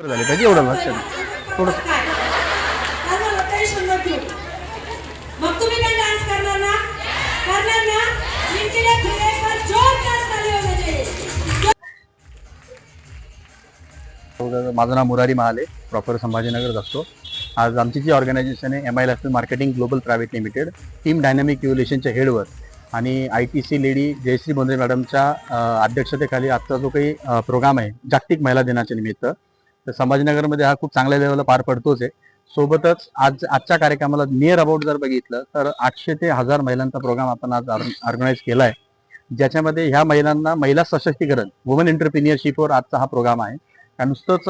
झाली पाहिजे एवढं लक्षात. थोडं. मग तुम्ही काय डान्स करणार ना करणार ना तर माझं नाव मुरारी महाले प्रॉपर संभाजीनगर असतो आज आमची जी ऑर्गनायझेशन आहे M I L marketing global private limited team dynamic इव्होल्युशनच्या हेडवर आणि I T C lady Jayashree Bondre मॅडमच्या अध्यक्षतेखाली आजचा जो काही प्रोग्राम आहे जागतिक महिला दिनाच्या निमित्त तर संभाजीनगरमध्ये हा खूप चांगल्या लेवलला पार पडतोच आहे. सोबतच आज आजच्या कार्यक्रमाला नियर अबाउट जर बघितलं तर आठशे ते हजार महिलांचा प्रोग्राम आपण आज ऑर्गनाईज केला आहे ज्याच्यामध्ये ह्या महिलांना महिला सशक्तीकरण वुमन एंटरप्रिनियरशिपवर आजचा हा प्रोग्राम आहे. कारण नुसतंच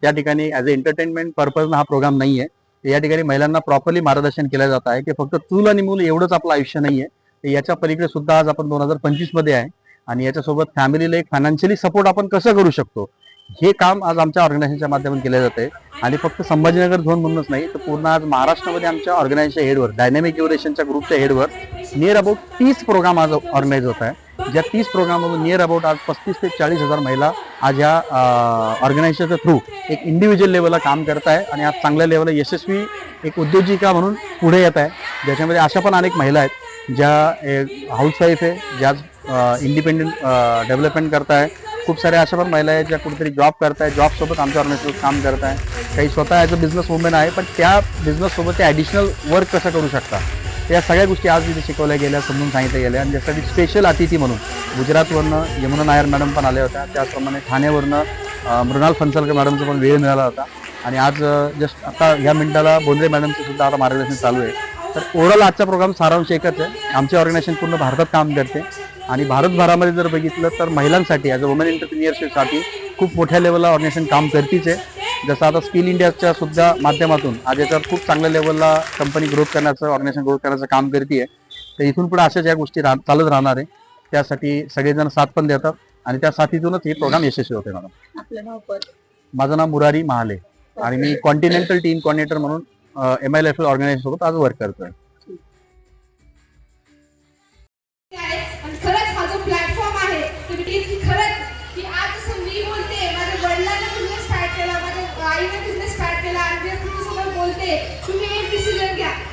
त्या ठिकाणी ॲज अ एंटरटेनमेंट पर्पजनं हा प्रोग्राम नाही आहे या ठिकाणी महिलांना प्रॉपरली मार्गदर्शन केलं जात आहे. की फक्त चूल आणि मूल एवढंच आपलं आयुष्य नाही आहे याच्या पलीकडे सुद्धा आज आपण दोन हजार पंचवीसमध्ये आहे. आणि याच्यासोबत फॅमिलीला एक फायनान्शियली सपोर्ट आपण कसं करू शकतो? हे काम आज आमच्या ऑर्गनायझेशनच्या माध्यमातून केलं जाते आणि फक्त संभाजीनगर झोन म्हणूनच नाही तर पूर्ण आज महाराष्ट्रामध्ये आमच्या ऑर्गनायझेशनच्या हेडवर डायनॅमिक युरेशनच्या ग्रुपच्या हेडवर नियर अबाउट तीस प्रोग्राम आज ऑर्गनाईज होत आहे. ज्या तीस प्रोग्राममधून नियर अबाउट आज पस्तीस ते चाळीस हजार महिला आज ह्या ऑर्गनायझेशनच्या थ्रू एक इंडिव्हिज्युअल लेवलला काम करत आहे. आणि आज चांगल्या लेवलला यशस्वी एक उद्योजिका म्हणून पुढे येत आहे. ज्याच्यामध्ये अशा पण अनेक महिला आहेत ज्या हाऊसवाईफ आहे ज्या इंडिपेंडेंट डेव्हलपमेंट करत आहे खूप साऱ्या अशा पण महिला आहेत ज्या कुठेतरी जॉब करताय जॉब सोबत आमच्या ऑर्गनायझेशन काम करत आहे काही स्वतः ॲज अ बिझनेस वुमेन आहे पण त्या बिझनेस सोबत ते ॲडिशनल वर्क कसं करू शकता? या सगळ्या गोष्टी आज तिथे शिकवल्या गेल्या समजून सांगितल्या गेल्या. आणि ज्यासाठी स्पेशल अतिथी म्हणून गुजरातवरनं यमुना नायर मॅडम पण आल्या होत्या. त्याचप्रमाणे ठाण्यावरनं मृणाल फनसलकर मॅडमचा पण वेळ मिळाला होता. आणि आज जस्ट आता ह्या मिनिटाला बोंद्रे मॅडमचं सुद्धा आता मार्गदर्शन चालू आहे. तर ओव्हरऑल आजचा प्रोग्राम सारांश एकच आहे. आमची ऑर्गनायझेशन पूर्ण भारतात काम करते. आणि भारतभरामध्ये जर बघितलं तर महिलांसाठी ॲज अ वुमन एंटरप्रिनियरशिपसाठी खूप मोठ्या लेवलला ऑर्गनायझेशन काम करतीच आहे. जसं आता स्किल इंडियाच्या सुद्धा माध्यमातून आज याच्यावर खूप चांगल्या लेवलला कंपनी ग्रोथ करण्याचं ऑर्गनायझेशन ग्रोथ करण्याचं काम करते तर इथून पुढे अशाच या गोष्टी रा- चालत राहणार आहे. त्यासाठी सगळेजण साथ पण देतात आणि त्या साथीतूनच हे प्रोग्राम यशस्वी होते मॅडम. माझं नाव मुरारी महाले आणि मी कॉन्टिनेंटल टीम कॉर्डिनेटर म्हणून M L F L organization सोबत आज वर्क करतोय. आईने बिझनेस स्टार्ट केला आणि तुम्ही सगळं बोलते. तुम्ही एक डिसिजन घ्या.